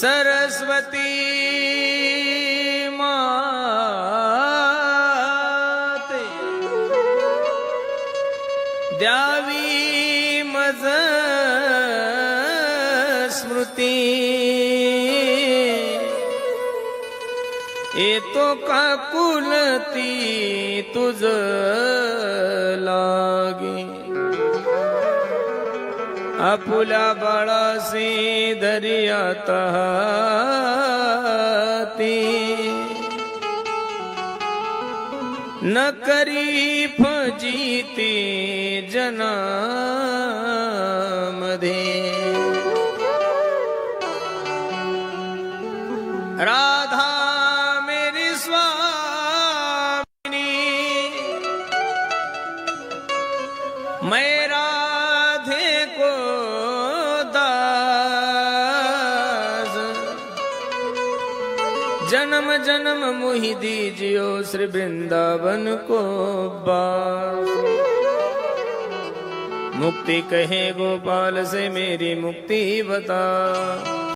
સરસ્વતી દ્યાવી મજ સ્મૃતિ. એ તો કાકુલતી તુજ आपुल्या बाळासी दर्यात हाती न करी फजिती जनामध्ये राधा मेरी स्वामिनी मैं जन्म जन्म मुहि दीजियो श्री वृंदावन को बास मुक्ति कहे गोपाल से मेरी मुक्ति बता।